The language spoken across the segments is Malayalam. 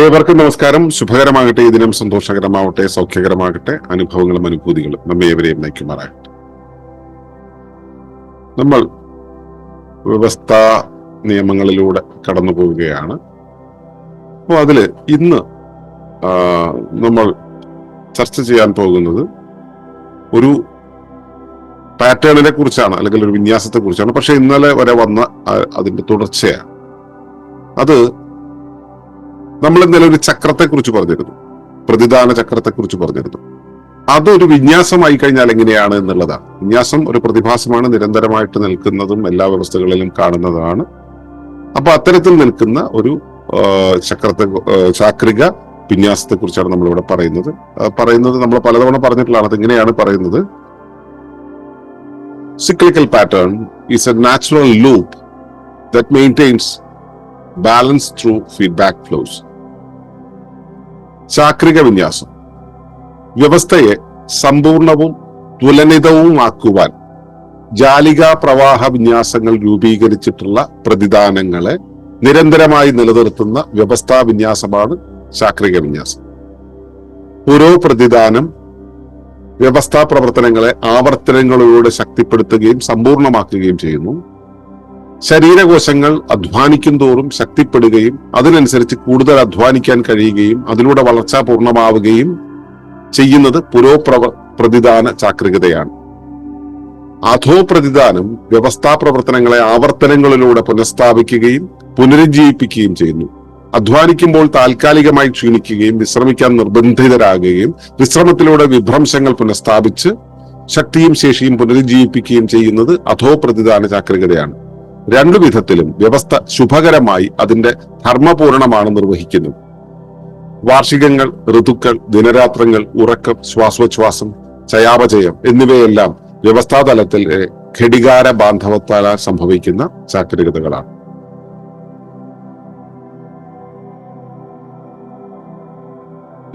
ഏവർക്കും നമസ്കാരം. ശുഭകരമാകട്ടെ. ഈ ദിനം സന്തോഷകരമാവട്ടെ സൗഖ്യകരമാകട്ടെ. അനുഭവങ്ങളും അനുഭൂതികളും നമ്മെ ഏവരെയും നയിക്കുമാറാകട്ടെ. നമ്മൾ വ്യവസ്ഥാ നിയമങ്ങളിലൂടെ കടന്നു പോവുകയാണ്. അപ്പോൾ അതിൽ ഇന്ന് നമ്മൾ ചർച്ച ചെയ്യാൻ പോകുന്നത് ഒരു പാറ്റേണിനെ കുറിച്ചാണ് അല്ലെങ്കിൽ ഒരു വിന്യാസത്തെ കുറിച്ചാണ് പക്ഷെ ഇന്നലെ വരെ വന്ന അതിന്റെ തുടർച്ചയാണ്. അത് നമ്മൾ ഇന്നലെ ഒരു ചക്രത്തെക്കുറിച്ച് പറഞ്ഞിരുന്നു. പ്രതിദാന ചക്രത്തെ കുറിച്ച് പറഞ്ഞിരുന്നു. അതൊരു വിന്യാസമായി കഴിഞ്ഞാൽ എങ്ങനെയാണ് എന്നുള്ളതാണ്. വിന്യാസം ഒരു പ്രതിഭാസമാണ്. നിരന്തരമായിട്ട് നിൽക്കുന്നതും എല്ലാ വ്യവസ്ഥകളിലും കാണുന്നതാണ്. അപ്പൊ അത്തരത്തിൽ നിൽക്കുന്ന ഒരു ചക്രത്തെ ചാക്രിക വിന്യാസത്തെ കുറിച്ചാണ് നമ്മളിവിടെ പറയുന്നത്. പറയുന്നത് നമ്മൾ പലതവണ പറഞ്ഞിട്ടുള്ളതാണ്. അതെങ്ങനെയാണ് പറയുന്നത്? Cyclical pattern is a natural loop that maintains balance through feedback flows. ചാക്രിക വിന്യാസം. വ്യവസ്ഥയെ സമ്പൂർണവും തുലനിതവുമാക്കുവാൻ ജാലികാ പ്രവാഹ വിന്യാസങ്ങൾ രൂപീകരിച്ചിട്ടുള്ള പ്രതിദാനങ്ങളെ നിരന്തരമായി നിലനിർത്തുന്ന വ്യവസ്ഥാ വിന്യാസമാണ് ശാക്രിക വിന്യാസം. ഓരോ പ്രതിദാനം വ്യവസ്ഥാ പ്രവർത്തനങ്ങളെ ആവർത്തനങ്ങളിലൂടെ ശക്തിപ്പെടുത്തുകയും സമ്പൂർണമാക്കുകയും ചെയ്യുന്നു. ശരീരകോശങ്ങൾ അധ്വാനിക്കും തോറും ശക്തിപ്പെടുകയും അതിനനുസരിച്ച് കൂടുതൽ അധ്വാനിക്കാൻ കഴിയുകയും അതിലൂടെ വളർച്ച പൂർണമാവുകയും ചെയ്യുന്നത് പുരോപ്രവ പ്രതിദാന ചാക്രികതയാണ്. അധോപ്രതിദാനം വ്യവസ്ഥാ പ്രവർത്തനങ്ങളെ ആവർത്തനങ്ങളിലൂടെ പുനഃസ്ഥാപിക്കുകയും പുനരുജ്ജീവിപ്പിക്കുകയും ചെയ്യുന്നു. അധ്വാനിക്കുമ്പോൾ താൽക്കാലികമായി ക്ഷീണിക്കുകയും വിശ്രമിക്കാൻ നിർബന്ധിതരാകുകയും വിശ്രമത്തിലൂടെ വിഭ്രംശങ്ങൾ പുനഃസ്ഥാപിച്ച് ശക്തിയും ശേഷിയും പുനരുജ്ജീവിപ്പിക്കുകയും ചെയ്യുന്നത് അധോപ്രതിദാന ചാക്രികതയാണ്. രണ്ടു വിധത്തിലും വ്യവസ്ഥ ശുഭകരമായി അതിന്റെ ധർമ്മപൂർണമാണ് നിർവഹിക്കുന്നു. വാർഷികങ്ങൾ ഋതുക്കൾ ദിനരാത്രങ്ങൾ ഉറക്കം ശ്വാസോച്ഛ്വാസം ചയാപചയം എന്നിവയെല്ലാം വ്യവസ്ഥാതലത്തിൽ ഘടികാര ബാന്ധവത്താൽ സംഭവിക്കുന്ന ചാക്രികതകളാണ്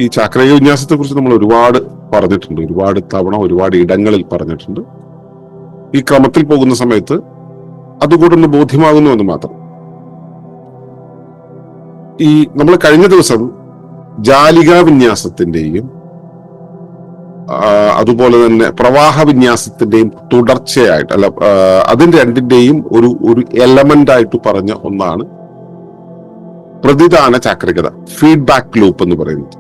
ഈ ചാക്രിക വിന്യാസത്തെ കുറിച്ച് നമ്മൾ ഒരുപാട് പറഞ്ഞിട്ടുണ്ട്. ഒരുപാട് തവണ ഒരുപാട് ഇടങ്ങളിൽ പറഞ്ഞിട്ടുണ്ട്. ഈ ക്രമത്തിൽ പോകുന്ന സമയത്ത് അതുകൂടെ ഒന്ന് ബോധ്യമാകുന്നു എന്ന് മാത്രം. ഈ നമ്മൾ കഴിഞ്ഞ ദിവസം ജാലികാ വിന്യാസത്തിന്റെയും അതുപോലെ തന്നെ പ്രവാഹ വിന്യാസത്തിന്റെയും തുടർച്ചയായിട്ട് അല്ല അതിന് രണ്ടിന്റെയും ഒരു ഒരു എലമെന്റ് ആയിട്ട് പറഞ്ഞ ഒന്നാണ് പ്രതിദാന ചാക്രികത ഫീഡ്ബാക്ക് ലൂപ്പ് എന്ന് പറയുന്നത്.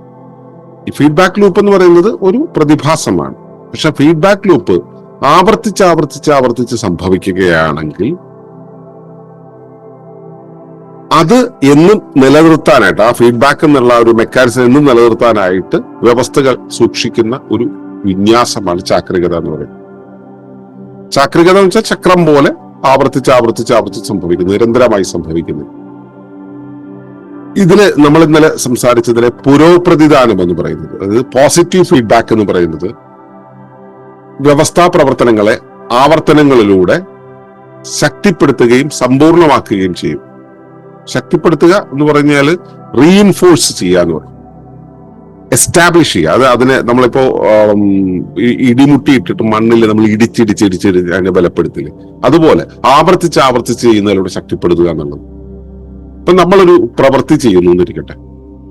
ഈ ഫീഡ്ബാക്ക് ലൂപ്പ് എന്ന് പറയുന്നത് ഒരു പ്രതിഭാസമാണ്. പക്ഷെ ഫീഡ്ബാക്ക് ലൂപ്പ് ആവർത്തിച്ച് ആവർത്തിച്ച് ആവർത്തിച്ച് സംഭവിക്കുകയാണെങ്കിൽ അത് എന്നും നിലനിർത്താനായിട്ട് ആ ഫീഡ്ബാക്ക് എന്നുള്ള ഒരു മെക്കാനിസം എന്നും നിലനിർത്താനായിട്ട് വ്യവസ്ഥകൾ സൂക്ഷിക്കുന്ന ഒരു വിന്യാസമാണ് ചാക്രികത എന്ന് പറയുന്നത്. ചാക്രികത എന്ന് വെച്ചാൽ ചക്രം പോലെ ആവർത്തിച്ച് ആവർത്തിച്ച് ആവർത്തിച്ച് സംഭവിക്കുന്നു നിരന്തരമായി സംഭവിക്കുന്നു. ഇതിൽ നമ്മൾ ഇന്നലെ സംസാരിച്ചതിലെ പുരോപ്രതിദാനം എന്ന് പറയുന്നത് അതായത് പോസിറ്റീവ് ഫീഡ്ബാക്ക് എന്ന് പറയുന്നത് വ്യവസ്ഥാ പ്രവർത്തനങ്ങളെ ആവർത്തനങ്ങളിലൂടെ ശക്തിപ്പെടുത്തുകയും സമ്പൂർണമാക്കുകയും ചെയ്യും. ശക്തിപ്പെടുത്തുക എന്ന് പറഞ്ഞാൽ റീഇൻഫോഴ്സ് ചെയ്യുക എന്ന് പറയും. എസ്റ്റാബ്ലിഷ് ചെയ്യുക. അത് അതിനെ നമ്മളിപ്പോ ഇടിമുട്ടി ഇട്ടിട്ട് മണ്ണിൽ നമ്മൾ ഇടിച്ചിടിച്ച് ഇടിച്ചിടിച്ച് അതിനെ ബലപ്പെടുത്തില്ല അതുപോലെ ആവർത്തിച്ച് ആവർത്തിച്ച് ചെയ്യുന്നതിലൂടെ ശക്തിപ്പെടുത്തുക എന്നുള്ളത്. ഇപ്പൊ നമ്മളൊരു പ്രവൃത്തി ചെയ്യുന്നു എന്നിരിക്കട്ടെ.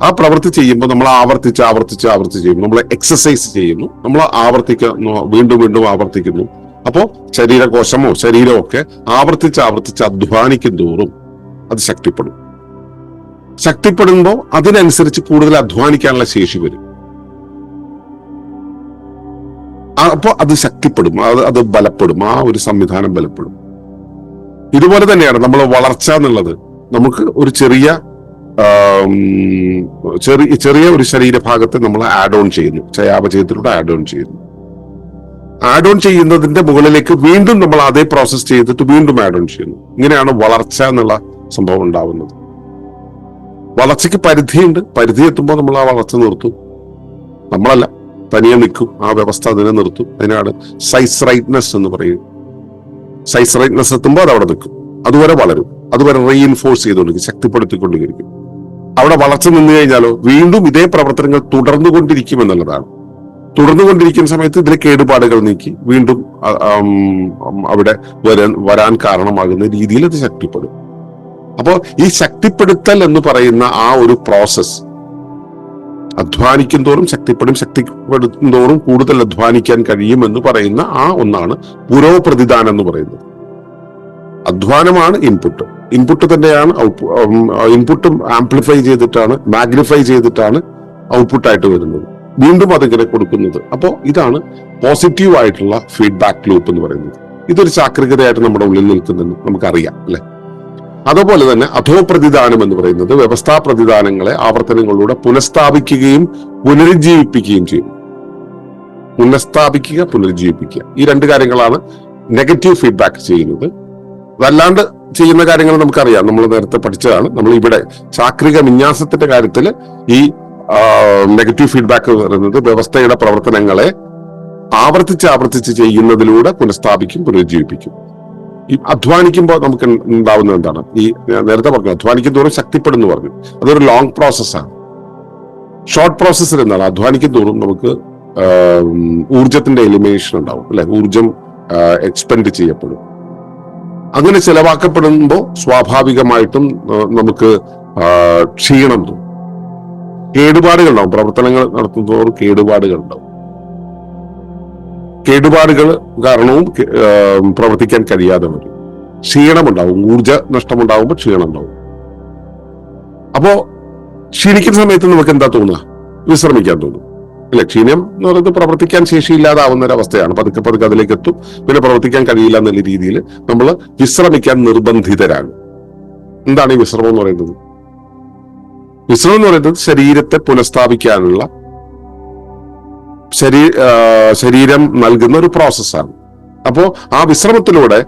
ആ പ്രവൃത്തി ചെയ്യുമ്പോൾ നമ്മൾ ആവർത്തിച്ച് ആവർത്തിച്ച് ആവർത്തിച്ച് ചെയ്യുന്നു. നമ്മൾ എക്സസൈസ് ചെയ്യുന്നു. നമ്മൾ ആവർത്തിക്കുന്നു. വീണ്ടും വീണ്ടും ആവർത്തിക്കുന്നു. അപ്പോൾ ശരീരകോശമോ ശരീരമോ ഒക്കെ ആവർത്തിച്ച് ആവർത്തിച്ച് അധ്വാനിക്കും തോറും അത് ശക്തിപ്പെടും. ശക്തിപ്പെടുമ്പോൾ അതിനനുസരിച്ച് കൂടുതൽ അധ്വാനിക്കാനുള്ള ശേഷി വരും. അപ്പോൾ അത് ശക്തിപ്പെടും. അത് അത് ബലപ്പെടും. ആ ഒരു സംവിധാനം ബലപ്പെടും. ഇതുപോലെ തന്നെയാണ് നമ്മൾ വളർച്ച എന്നുള്ളത്. നമുക്ക് ഒരു ചെറിയ ചെറിയ ചെറിയ ഒരു ശരീരഭാഗത്തെ നമ്മൾ ആഡ് ഓൺ ചെയ്യുന്നു. ചയാപചയത്തിലൂടെ ആഡ് ഓൺ ചെയ്യുന്നു. ആഡ് ഓൺ ചെയ്യുന്നതിന്റെ മുകളിലേക്ക് വീണ്ടും നമ്മൾ അതേ പ്രോസസ് ചെയ്തിട്ട് വീണ്ടും ആഡ് ഓൺ ചെയ്യുന്നു. ഇങ്ങനെയാണ് വളർച്ച എന്നുള്ള സംഭവം ഉണ്ടാവുന്നത്. വളർച്ചയ്ക്ക് പരിധിയുണ്ട്. പരിധി എത്തുമ്പോൾ നമ്മൾ ആ വളർച്ച നിർത്തും. നമ്മളല്ല. തനിയെ നിൽക്കും. ആ വ്യവസ്ഥ അതിനെ നിർത്തും. അതിനാണ് സൈസ് റൈറ്റ്നെസ് എന്ന് പറയും. സൈസ് റൈറ്റ്നെസ് എത്തുമ്പോൾ അത് അവിടെ നിൽക്കും. അതുവരെ വളരും. അതുവരെ റീഇൻഫോഴ്സ് ചെയ്തുകൊണ്ടിരിക്കും. ശക്തിപ്പെടുത്തിക്കൊണ്ടിരിക്കും. അവിടെ വളർച്ച നിന്നു കഴിഞ്ഞാലോ വീണ്ടും ഇതേ പ്രവർത്തനങ്ങൾ തുടർന്നുകൊണ്ടിരിക്കും എന്നുള്ളതാണ് തുടർന്നുകൊണ്ടിരിക്കുന്ന സമയത്ത് ഇതിലെ കേടുപാടുകൾ നീക്കി വീണ്ടും അവിടെ വരാൻ വരാൻ കാരണമാകുന്ന രീതിയിൽ അത് ശക്തിപ്പെടും. അപ്പോൾ ഈ ശക്തിപ്പെടുത്തൽ എന്ന് പറയുന്ന ആ ഒരു പ്രോസസ് അധ്വാനിക്കും തോറും ശക്തിപ്പെടും ശക്തിപ്പെടുത്തും തോറും കൂടുതൽ അധ്വാനിക്കാൻ കഴിയുമെന്ന് പറയുന്ന ആ ഒന്നാണ് പുരോപ്രതിദാനം എന്ന് പറയുന്നത്. അധ്വാനമാണ് ഇൻപുട്ട് ഇൻപുട്ട് തന്നെയാണ് ഇൻപുട്ടും ആംപ്ലിഫൈ ചെയ്തിട്ടാണ് മാഗ്നിഫൈ ചെയ്തിട്ടാണ് ഔട്ട്പുട്ടായിട്ട് വരുന്നത്. വീണ്ടും അതിങ്ങനെ കൊടുക്കുന്നത്. അപ്പോൾ ഇതാണ് പോസിറ്റീവ് ആയിട്ടുള്ള ഫീഡ്ബാക്ക് ലൂപ്പ് എന്ന് പറയുന്നത്. ഇതൊരു ചാക്രികതയായിട്ട് നമ്മുടെ ഉള്ളിൽ നിൽക്കുന്നെന്ന് നമുക്കറിയാം അല്ലെ? അതുപോലെ തന്നെ അധോപ്രതിദാനം എന്ന് പറയുന്നത് വ്യവസ്ഥാ പ്രതിദാനങ്ങളെ ആവർത്തനങ്ങളിലൂടെ പുനഃസ്ഥാപിക്കുകയും പുനരുജ്ജീവിപ്പിക്കുകയും ചെയ്യും. പുനഃസ്ഥാപിക്കുക പുനരുജ്ജീവിപ്പിക്കുക. ഈ രണ്ട് കാര്യങ്ങളാണ് നെഗറ്റീവ് ഫീഡ്ബാക്ക് ചെയ്യുന്നത്. അതല്ലാണ്ട് ചെയ്യുന്ന കാര്യങ്ങൾ നമുക്കറിയാം. നമ്മൾ നേരത്തെ പഠിച്ചതാണ്. നമ്മൾ ഇവിടെ ചാക്രിക വിന്യാസത്തിന്റെ കാര്യത്തിൽ ഈ നെഗറ്റീവ് ഫീഡ്ബാക്ക് പറയുന്നത് വ്യവസ്ഥയുടെ പ്രവർത്തനങ്ങളെ ആവർത്തിച്ച് ആവർത്തിച്ച് ചെയ്യുന്നതിലൂടെ പുനഃസ്ഥാപിക്കും പുനരുജ്ജീവിപ്പിക്കും. ഈ അധ്വാനിക്കുമ്പോൾ നമുക്ക് ഉണ്ടാവുന്നത് എന്താണ്? ഈ നേരത്തെ പറഞ്ഞു അധ്വാനിക്കും തോറും ശക്തിപ്പെടുന്നു പറഞ്ഞു. അതൊരു ലോങ് പ്രോസസ്സാണ് ഷോർട്ട് പ്രോസസ്സിൽ എന്താണ്? അധ്വാനിക്കും തോറും നമുക്ക് ഊർജത്തിന്റെ എലിമിനേഷൻ ഉണ്ടാവും. അല്ലെ? ഊർജം എക്സ്പെൻഡ് ചെയ്യപ്പെടും. അങ്ങനെ ചെലവാക്കപ്പെടുമ്പോൾ സ്വാഭാവികമായിട്ടും നമുക്ക് ക്ഷീണം തോന്നും. കേടുപാടുകൾ ഉണ്ടാവും പ്രവർത്തനങ്ങൾ നടത്തുന്നതോറും കേടുപാടുകൾ ഉണ്ടാവും കേടുപാടുകൾ കാരണവും പ്രവർത്തിക്കാൻ കഴിയാതെ വരും. ക്ഷീണമുണ്ടാവും. ഊർജ നഷ്ടമുണ്ടാവുമ്പോൾ ക്ഷീണം ഉണ്ടാവും അപ്പോ ക്ഷീണിക്കുന്ന സമയത്ത് നമുക്ക് എന്താ തോന്നുക? വിശ്രമിക്കാൻ തോന്നും. അല്ലെ ക്ഷീണം എന്ന് പറയുന്നത് പ്രവർത്തിക്കാൻ ശേഷിയില്ലാതാവുന്ന ഒരു അവസ്ഥയാണ് പതുക്കെ പതുക്കെ അതിലേക്ക് എത്തും പിന്നെ പ്രവർത്തിക്കാൻ കഴിയില്ല എന്നുള്ള രീതിയിൽ നമ്മൾ വിശ്രമിക്കാൻ നിർബന്ധിതരാകും എന്താണ് ഈ വിശ്രമം എന്ന് പറയുന്നത്? വിശ്രമം എന്ന് പറയുന്നത് ശരീരത്തെ പുനഃസ്ഥാപിക്കാനുള്ള ശരീ ശരീരം നൽകുന്ന ഒരു പ്രോസസ്സാണ്. അപ്പോ ആ വിശ്രമത്തിലൂടെ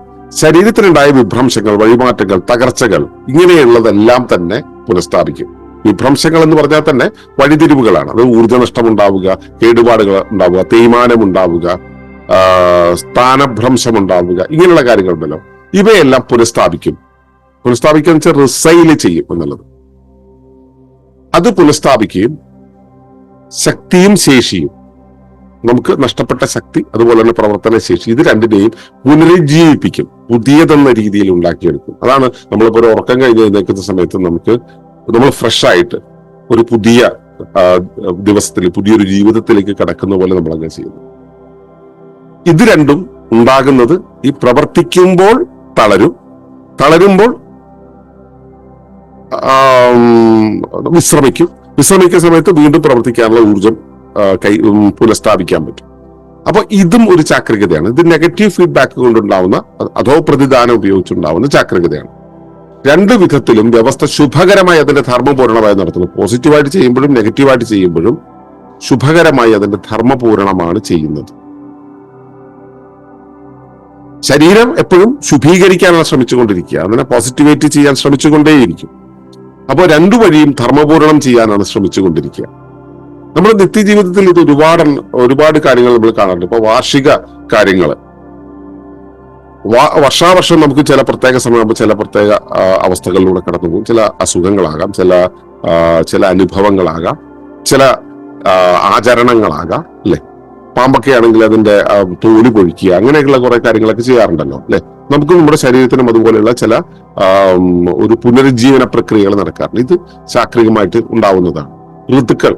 ശരീരത്തിനുണ്ടായ വിഭ്രംശങ്ങൾ വഴിമാറ്റങ്ങൾ തകർച്ചകൾ ഇങ്ങനെയുള്ളതെല്ലാം തന്നെ പുനഃസ്ഥാപിക്കും. വിഭ്രംശങ്ങൾ എന്ന് പറഞ്ഞാൽ തന്നെ വഴിതിരിവുകളാണ്. അത് ഊർജനഷ്ടം ഉണ്ടാവുക കേടുപാടുകൾ ഉണ്ടാവുക തേയ്മാനം ഉണ്ടാവുക സ്ഥാനഭ്രംശം ഉണ്ടാവുക ഇങ്ങനെയുള്ള കാര്യങ്ങളുണ്ടല്ലോ. ഇവയെല്ലാം പുനഃസ്ഥാപിക്കും. പുനഃസ്ഥാപിക്കുക വെച്ചാൽ ചെയ്യും എന്നുള്ളത്. അത് പുനഃസ്ഥാപിക്കുകയും ശക്തിയും ശേഷിയും. നമുക്ക് നഷ്ടപ്പെട്ട ശക്തി അതുപോലെ തന്നെ പ്രവർത്തന ശേഷി ഇത് രണ്ടിനെയും പുനരുജ്ജീവിപ്പിക്കും. പുതിയതെന്ന രീതിയിൽ ഉണ്ടാക്കിയെടുക്കും. അതാണ് നമ്മളിപ്പോ ഒരു ഉറക്കം കഴിഞ്ഞ് എഴുന്നേൽക്കുന്ന സമയത്ത് നമുക്ക് നമ്മൾ ഫ്രഷ് ആയിട്ട് ഒരു പുതിയ ദിവസത്തിൽ പുതിയൊരു ജീവിതത്തിലേക്ക് കടക്കുന്ന പോലെ നമ്മൾ അങ്ങനെ ചെയ്യുന്നു. ഇത് രണ്ടും ഉണ്ടാകുന്നത് ഈ പ്രവർത്തിക്കുമ്പോൾ തളരും തളരുമ്പോൾ വിശ്രമിക്കും. വിശ്രമിക്കുന്ന സമയത്ത് വീണ്ടും പ്രവർത്തിക്കാനുള്ള ഊർജം കൈ പുനഃസ്ഥാപിക്കാൻ പറ്റും. അപ്പൊ ഇതും ഒരു ചാക്രികതയാണ്. ഇത് നെഗറ്റീവ് ഫീഡ്ബാക്ക് കൊണ്ടുണ്ടാവുന്ന അധോ പ്രതിദാനം ഉപയോഗിച്ചുണ്ടാവുന്ന ചാക്രികതയാണ്. രണ്ട് വിധത്തിലും വ്യവസ്ഥ ശുഭകരമായി അതിന്റെ ധർമ്മപൂർണമായി നടത്തുന്നു. പോസിറ്റീവായിട്ട് ചെയ്യുമ്പോഴും നെഗറ്റീവായിട്ട് ചെയ്യുമ്പോഴും ശുഭകരമായി അതിന്റെ ധർമ്മപൂരണമാണ് ചെയ്യുന്നത്. ശരീരം എപ്പോഴും ശുഭീകരിക്കാനാണ് ശ്രമിച്ചുകൊണ്ടിരിക്കുക. അതിനെ പോസിറ്റിവേറ്റ് ചെയ്യാൻ ശ്രമിച്ചുകൊണ്ടേയിരിക്കും. അപ്പോൾ രണ്ടു വഴിയും ധർമ്മപൂരണം ചെയ്യാനാണ് ശ്രമിച്ചുകൊണ്ടിരിക്കുക. നമ്മുടെ നിത്യജീവിതത്തിൽ ഇത് ഒരുപാട് ഒരുപാട് കാര്യങ്ങൾ നമ്മൾ കാണാറുണ്ട്. ഇപ്പൊ വാർഷിക കാര്യങ്ങൾ. വർഷാവർഷം നമുക്ക് ചില പ്രത്യേക സമയമാകുമ്പോൾ ചില പ്രത്യേക അവസ്ഥകളിലൂടെ കടന്നു പോകും ചില അസുഖങ്ങളാകാം ചില ചില അനുഭവങ്ങളാകാം ചില ആചരണങ്ങളാകാം അല്ലെ? പാമ്പൊക്കെ ആണെങ്കിൽ അതിന്റെ തോൽ പൊഴിക്കുക അങ്ങനെയൊക്കെയുള്ള കുറെ കാര്യങ്ങളൊക്കെ ചെയ്യാറുണ്ടല്ലോ അല്ലെ? നമുക്ക് നമ്മുടെ ശരീരത്തിനും അതുപോലെയുള്ള ചില ഒരു പുനരുജ്ജീവന പ്രക്രിയകൾ നടക്കാറുണ്ട്. ഇത് ശാക്രികമായിട്ട് ഉണ്ടാവുന്നതാണ്. ഋതുക്കൾ.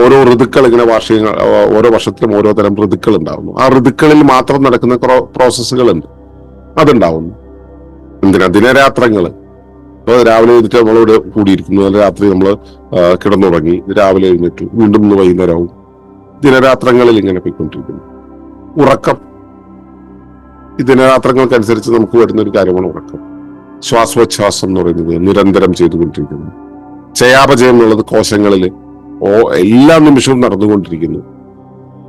ഓരോ ഋതുക്കൾ ഇങ്ങനെ വാർഷികങ്ങൾ ഓരോ വർഷത്തിലും ഓരോ തരം ഋതുക്കൾ ഉണ്ടാവുന്നു. ആ ഋതുക്കളിൽ മാത്രം നടക്കുന്ന പ്രോസസ്സുകളുണ്ട്. അതുണ്ടാവുന്നു. എന്തിനാ? ദിനരാത്രങ്ങൾ ഇപ്പൊ രാവിലെ എഴുന്നിട്ട് നമ്മളോട് കൂടിയിരിക്കുന്നു. രാത്രി നമ്മൾ കിടന്നുറങ്ങി രാവിലെ എഴുന്നേറ്റു. വീണ്ടും ഇന്ന് വൈകുന്നേരവും ദിനരാത്രങ്ങളിൽ ഇങ്ങനെ പോയിക്കൊണ്ടിരിക്കുന്നു. ഉറക്കം. ഈ ദിനരാത്രങ്ങൾക്കനുസരിച്ച് നമുക്ക് വരുന്ന ഒരു കാര്യമാണ് ഉറക്കം. ശ്വാസോച്ഛ്വാസം എന്ന് പറയുന്നത് നിരന്തരം ചെയ്തുകൊണ്ടിരിക്കുന്നു. ചയാപചയം എന്നുള്ളത് കോശങ്ങളിൽ ഓ എല്ലാ നിമിഷവും നടന്നുകൊണ്ടിരിക്കുന്നു.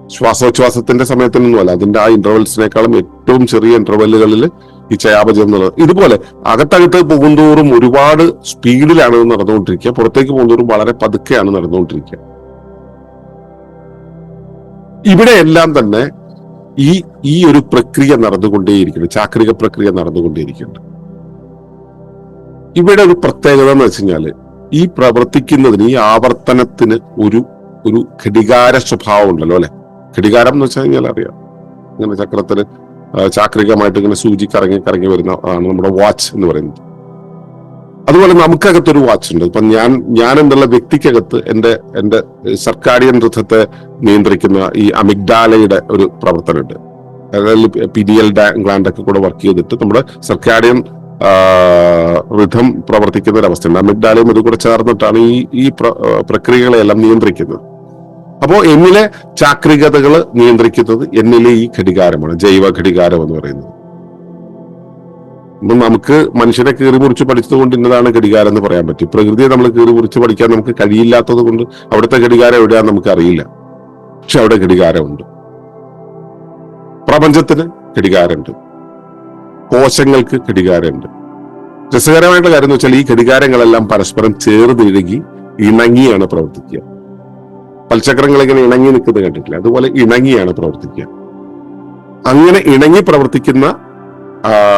ശ്വാസോച്ഛ്വാസത്തിന്റെ സമയത്തിനൊന്നുമല്ല അതിന്റെ ആ ഇന്റർവെൽസിനേക്കാളും ഏറ്റവും ചെറിയ ഇന്റർവെല്ലുകളിൽ ഈ ചയാപചയം എന്നുള്ളത് ഇതുപോലെ അകത്തകത്ത് പോകുന്തോറും ഒരുപാട് സ്പീഡിലാണ് ഇത് നടന്നുകൊണ്ടിരിക്കുക. പുറത്തേക്ക് പോകുന്തോറും വളരെ പതുക്കെയാണ് നടന്നുകൊണ്ടിരിക്കുക. ഇവിടെ എല്ലാം തന്നെ ഈ ഈ ഒരു പ്രക്രിയ നടന്നുകൊണ്ടേയിരിക്കുന്നു. ചാക്രിക പ്രക്രിയ നടന്നുകൊണ്ടേയിരിക്കുന്നു. ഇവിടെ ഒരു പ്രത്യേകത എന്ന് വെച്ച് കഴിഞ്ഞാൽ ഈ പ്രവർത്തിക്കുന്നതിന് ഈ ആവർത്തനത്തിന് ഒരു ഒരു ഘടികാര സ്വഭാവം ഉണ്ടല്ലോ അല്ലെ? ഘടികാരം എന്ന് വെച്ചാൽ കഴിഞ്ഞാൽ അറിയാം. ഇങ്ങനെ ചക്രത്തിന് ചാക്രികമായിട്ട് ഇങ്ങനെ സൂചി കറങ്ങി കറങ്ങി വരുന്ന ആണ് നമ്മുടെ വാച്ച് എന്ന് പറയുന്നത്. അതുപോലെ നമുക്കകത്തൊരു വാച്ച് ഉണ്ട്. ഇപ്പൊ ഞാൻ ഞാൻ എന്നുള്ള വ്യക്തിക്കകത്ത് എന്റെ എന്റെ സർക്കാരിയൻ വൃദ്ധത്തെ നിയന്ത്രിക്കുന്ന ഈ അമിഗ്ഡാലയുടെ ഒരു പ്രവർത്തനമുണ്ട്. അതായത് പി ഡി എൽ ഗ്ലാൻഡ് ഒക്കെ കൂടെ വർക്ക് ചെയ്തിട്ട് നമ്മുടെ സർക്കാരിയൻ ഋഥം പ്രവർത്തിക്കുന്ന ഒരവസ്ഥയുണ്ട് അമിഡാലയും ഇത് കൂടെ ചേർന്നിട്ടാണ് ഈ ഈ പ്രക്രിയകളെല്ലാം നിയന്ത്രിക്കുന്നത്. അപ്പോ എന്നിലെ ചാക്രികതകൾ നിയന്ത്രിക്കുന്നത് എന്നിലെ ഈ ഘടികാരമാണ് ജൈവ ഘടികാരം എന്ന് പറയുന്നത്. നമുക്ക് മനുഷ്യനെ കീറി മുറിച്ച് പഠിച്ചത് കൊണ്ട് ഇന്നതാണ് ഘടികാരം എന്ന് പറയാൻ പറ്റും. പ്രകൃതിയെ നമ്മൾ കീറി മുറിച്ച് പഠിക്കാൻ നമുക്ക് കഴിയില്ലാത്തത് കൊണ്ട് അവിടുത്തെ ഘടികാരം എവിടെയാന്ന് നമുക്ക് അറിയില്ല. പക്ഷെ അവിടെ ഘടികാരമുണ്ട്. പ്രപഞ്ചത്തിന് ഘടികാരമുണ്ട്. കോശങ്ങൾക്ക് ഘടികാരമുണ്ട്. രസകരമായിട്ടുള്ള കാര്യം എന്ന് വെച്ചാൽ ഈ ഘടികാരങ്ങളെല്ലാം പരസ്പരം ചേർന്നിഴുകി ഇണങ്ങിയാണ് പ്രവർത്തിക്കുക. പൽചക്രങ്ങൾ ഇങ്ങനെ ഇണങ്ങി നിൽക്കുന്നത് കണ്ടിട്ടില്ല? അതുപോലെ ഇണങ്ങിയാണ് പ്രവർത്തിക്കുക. അങ്ങനെ ഇണങ്ങി പ്രവർത്തിക്കുന്ന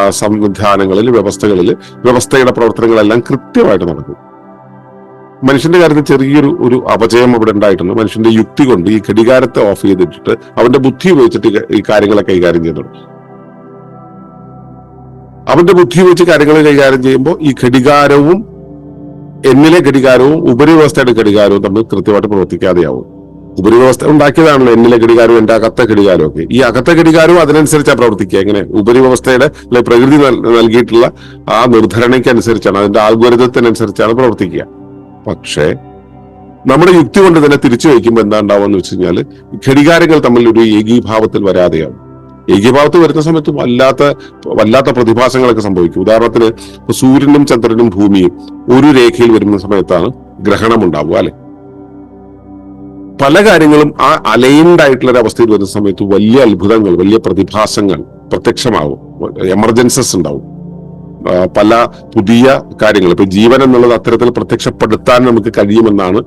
സംവിധാനങ്ങളിൽ വ്യവസ്ഥകളിൽ വ്യവസ്ഥയുടെ പ്രവർത്തനങ്ങളെല്ലാം കൃത്യമായിട്ട് നടക്കും. മനുഷ്യന്റെ കാര്യത്തിൽ ചെറിയൊരു ഒരു അപജയം അവിടെ ഉണ്ടായിട്ടുണ്ട്. മനുഷ്യന്റെ യുക്തി കൊണ്ട് ഈ ഘടികാരത്തെ ഓഫ് ചെയ്തിട്ടിട്ട് അവന്റെ ബുദ്ധി ഉപയോഗിച്ചിട്ട് ഈ- കാര്യങ്ങളെ കൈകാര്യം ചെയ്യുന്നുണ്ട്. അവന്റെ ബുദ്ധി വെച്ച് കാര്യങ്ങൾ കൈകാര്യം ചെയ്യുമ്പോൾ ഈ ഘടികാരവും എന്നിലെ ഘടികാരവും ഉപരിവ്യവസ്ഥയുടെ ഘടികാരവും തമ്മിൽ കൃത്യമായിട്ട് പ്രവർത്തിക്കാതെയാവും. ഉപരിവ്യവസ്ഥ ഉണ്ടാക്കിയതാണല്ലോ എന്നിലെ ഘടികാരവും എന്റെ അകത്ത ഘടികാരവും ഒക്കെ. ഈ അകത്ത ഘടികാരവും അതിനനുസരിച്ചാണ് പ്രവർത്തിക്കുക. എങ്ങനെ? ഉപരിവ്യവസ്ഥയുടെ അല്ലെ പ്രകൃതി നൽകിയിട്ടുള്ള ആ നിർധരണയ്ക്കനുസരിച്ചാണ് അതിന്റെ ആൽഗോരിതത്തിനനുസരിച്ചാണ് പ്രവർത്തിക്കുക. പക്ഷേ നമ്മുടെ യുക്തി കൊണ്ട് തന്നെ തിരിച്ചു വയ്ക്കുമ്പോൾ എന്താ ഉണ്ടാവുക എന്ന് വെച്ച് കഴിഞ്ഞാൽ ഘടികാരങ്ങൾ തമ്മിൽ ഒരു ഏകീഭാവത്തിൽ വരാതെയാവും. ഏകീഭാവത്തിൽ വരുന്ന സമയത്ത് വല്ലാത്ത വല്ലാത്ത പ്രതിഭാസങ്ങളൊക്കെ സംഭവിക്കും. ഉദാഹരണത്തിന് സൂര്യനും ചന്ദ്രനും ഭൂമിയും ഒരു രേഖയിൽ വരുന്ന സമയത്താണ് ഗ്രഹണം ഉണ്ടാവുക അല്ലെ? പല കാര്യങ്ങളും ആ അലൈൻഡ് ആയിട്ടുള്ള ഒരു അവസ്ഥയിൽ വരുന്ന സമയത്ത് വലിയ അത്ഭുതങ്ങൾ വലിയ പ്രതിഭാസങ്ങൾ പ്രത്യക്ഷമാവും. എമർജൻസസ് ഉണ്ടാവും. പല പുതിയ കാര്യങ്ങൾ. ഇപ്പൊ ജീവൻ എന്നുള്ളത് അത്തരത്തിൽ പ്രത്യക്ഷപ്പെടുത്താൻ നമുക്ക് കഴിയുമെന്നാണ്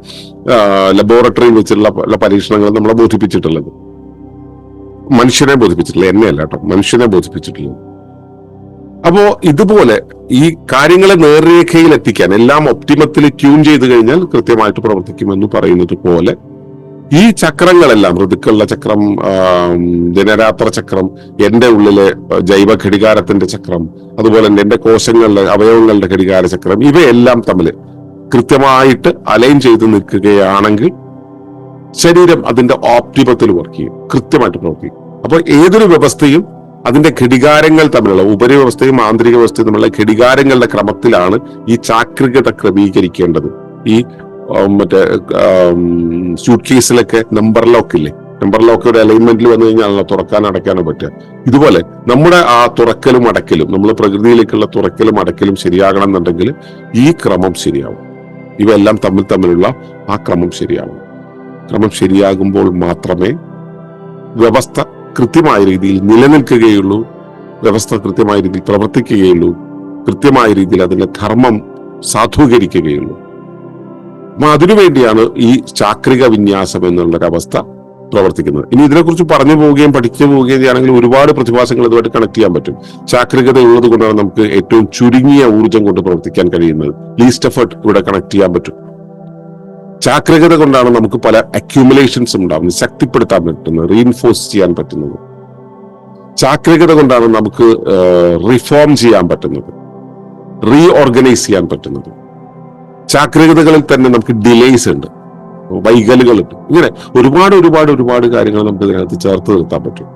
ലബോറട്ടറിയിൽ വെച്ചുള്ള പല പരീക്ഷണങ്ങൾ നമ്മളെ ബോധിപ്പിച്ചിട്ടുള്ളത്. മനുഷ്യനെ ബോധിപ്പിച്ചിട്ടില്ല എന്നെ അല്ല കേട്ടോ. മനുഷ്യനെ ബോധിപ്പിച്ചിട്ടില്ല അപ്പോ ഇതുപോലെ ഈ കാര്യങ്ങളെ നേർരേഖയിൽ എത്തിക്കാൻ എല്ലാം ഒപ്റ്റിമത്തിൽ ട്യൂൺ ചെയ്ത് കഴിഞ്ഞാൽ കൃത്യമായിട്ട് പ്രവർത്തിക്കുമെന്ന് പറയുന്നത് പോലെ ഈ ചക്രങ്ങളെല്ലാം ഋതുക്കളുടെ ചക്രം ദിനരാത്ര ചക്രം എന്റെ ഉള്ളിലെ ജൈവ ഘടികാരത്തിന്റെ ചക്രം അതുപോലെ തന്നെ എന്റെ കോശങ്ങളുടെ അവയവങ്ങളുടെ ഘടികാര ചക്രം ഇവയെല്ലാം തമ്മിൽ കൃത്യമായിട്ട് അലൈൻ ചെയ്ത് നിൽക്കുകയാണെങ്കിൽ ശരീരം അതിന്റെ ഓപ്റ്റിമത്തിൽ വർക്ക് ചെയ്യും കൃത്യമായിട്ട് പ്രവർത്തിക്കും അപ്പോൾ ഏതൊരു വ്യവസ്ഥയും അതിന്റെ ഘടികാരങ്ങൾ തമ്മിലുള്ള ഉപരിവ്യവസ്ഥയും ആന്തരിക വ്യവസ്ഥയും തമ്മിലുള്ള ഘടികാരങ്ങളുടെ ക്രമത്തിലാണ് ഈ ചാക്രികത ക്രമീകരിക്കേണ്ടത്. ഈ മറ്റേ സ്യൂട്ട് കേസിലൊക്കെ നമ്പർ ലോക്ക് ഇല്ലേ? നമ്പർ ലോക്ക് ഒരു അലൈൻമെന്റിൽ വന്നു കഴിഞ്ഞാൽ തുറക്കാൻ അടയ്ക്കാനോ പറ്റുക. ഇതുപോലെ നമ്മുടെ ആ തുറക്കലും അടക്കലും നമ്മൾ പ്രകൃതിയിലേക്കുള്ള തുറക്കലും അടക്കലും ശരിയാകണം എന്നുണ്ടെങ്കിൽ ഈ ക്രമം ശരിയാവും. ഇവയെല്ലാം തമ്മിൽ തമ്മിലുള്ള ആ ക്രമം ശരിയാവും. ക്രമം ശരിയാകുമ്പോൾ മാത്രമേ വ്യവസ്ഥ കൃത്യമായ രീതിയിൽ നിലനിൽക്കുകയുള്ളൂ. വ്യവസ്ഥ കൃത്യമായ രീതിയിൽ പ്രവർത്തിക്കുകയുള്ളൂ. കൃത്യമായ രീതിയിൽ അതിന്റെ ധർമ്മം സാധൂകരിക്കുകയുള്ളൂ. അപ്പൊ അതിനുവേണ്ടിയാണ് ഈ ചാക്രിക വിന്യാസം എന്നുള്ളൊരവസ്ഥ പ്രവർത്തിക്കുന്നത്. ഇനി ഇതിനെക്കുറിച്ച് പറഞ്ഞു പോവുകയും പഠിച്ചു പോവുകയും ചെയ്യുകയാണെങ്കിൽ ഒരുപാട് പ്രതിഭാസങ്ങൾ ഇതുമായിട്ട് കണക്ട് ചെയ്യാൻ പറ്റും. ചാക്രികത ഉള്ളത് കൊണ്ടാണ് നമുക്ക് ഏറ്റവും ചുരുങ്ങിയ ഊർജം കൊണ്ട് പ്രവർത്തിക്കാൻ കഴിയുന്നത്. ലീസ്റ്റ് എഫേർട്ട് ഇവിടെ കണക്ട് ചെയ്യാൻ പറ്റും. ചാക്രികത കൊണ്ടാണ് നമുക്ക് പല അക്യൂമുലേഷൻസ് ഉണ്ടാകുന്നത് ശക്തിപ്പെടുത്താൻ പറ്റുന്നത് റീഇൻഫോഴ്സ് ചെയ്യാൻ പറ്റുന്നത്. ചാക്രികത കൊണ്ടാണ് നമുക്ക് റിഫോം ചെയ്യാൻ പറ്റുന്നത് റീ ഓർഗനൈസ് ചെയ്യാൻ പറ്റുന്നത്. ചാക്രികതകളിൽ തന്നെ നമുക്ക് ഡിലേസ് ഉണ്ട്. വൈകലുകളുണ്ട് ഇങ്ങനെ ഒരുപാട് ഒരുപാട് ഒരുപാട് കാര്യങ്ങൾ നമുക്ക് ഇതിനകത്ത് ചേർത്ത് നിർത്താൻ പറ്റും.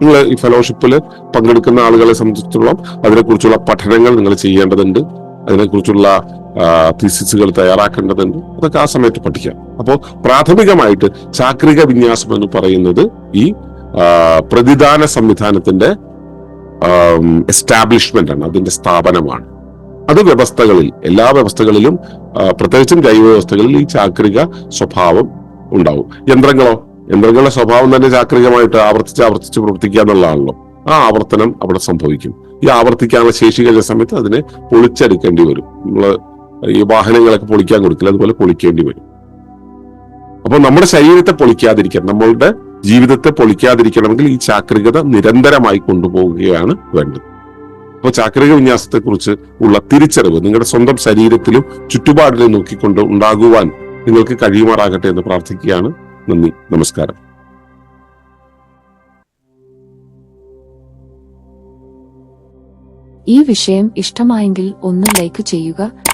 നിങ്ങൾ ഈ ഫെലോഷിപ്പിൽ പങ്കെടുക്കുന്ന ആളുകളെ സംബന്ധിച്ചിടത്തോളം അതിനെക്കുറിച്ചുള്ള പഠനങ്ങൾ നിങ്ങൾ ചെയ്യേണ്ടതുണ്ട്. അതിനെക്കുറിച്ചുള്ള തീസിസുകൾ തയ്യാറാക്കേണ്ടതുണ്ട്. അതൊക്കെ ആ സമയത്ത് പഠിക്കാം. അപ്പോൾ പ്രാഥമികമായിട്ട് ചാക്രിക വിന്യാസം എന്ന് പറയുന്നത് ഈ പ്രതിദാന സംവിധാനത്തിന്റെ എസ്റ്റാബ്ലിഷ്മെന്റ് ആണ്. അതിന്റെ സ്ഥാപനമാണ്. അത് വ്യവസ്ഥകളിൽ എല്ലാ വ്യവസ്ഥകളിലും പ്രത്യേകിച്ചും ജൈവ വ്യവസ്ഥകളിൽ ഈ ചാക്രിക സ്വഭാവം ഉണ്ടാവും. യന്ത്രങ്ങളോ? യന്ത്രങ്ങളുടെ സ്വഭാവം തന്നെ ചാക്രികമായിട്ട് ആവർത്തിച്ച് ആവർത്തിച്ച് പ്രവർത്തിക്കുക എന്നുള്ളതാണല്ലോ. ആ ആവർത്തനം അവിടെ സംഭവിക്കും. ഈ ആവർത്തിക്കാനുള്ള ശേഷി കഴിഞ്ഞ സമയത്ത് അതിനെ പൊളിച്ചെടുക്കേണ്ടി വരും. നമ്മൾ ഈ വാഹനങ്ങളൊക്കെ പൊളിക്കാൻ കൊടുക്കില്ല അതുപോലെ പൊളിക്കേണ്ടി വരും. അപ്പൊ നമ്മുടെ ശരീരത്തെ പൊളിക്കാതിരിക്കാൻ നമ്മളുടെ ജീവിതത്തെ പൊളിക്കാതിരിക്കണമെങ്കിൽ ഈ ചാക്രികത നിരന്തരമായി കൊണ്ടുപോവുകയാണ് വേണ്ടത്. അപ്പോൾ ചാക്രിക വിന്യാസത്തെ കുറിച്ച് ഉള്ള തിരിച്ചറിവ് നിങ്ങളുടെ സ്വന്തം ശരീരത്തിലും ചുറ്റുപാടിലും നോക്കിക്കൊണ്ട് ഉണ്ടാകുവാൻ നിങ്ങൾക്ക് കഴിയുമാറാകട്ടെ എന്ന് പ്രാർത്ഥിക്കുകയാണ്. നന്ദി നമസ്കാരം. ഈ വിഷയം ഇഷ്ടമായെങ്കിൽ ഒന്ന് ലൈക്ക് ചെയ്യുക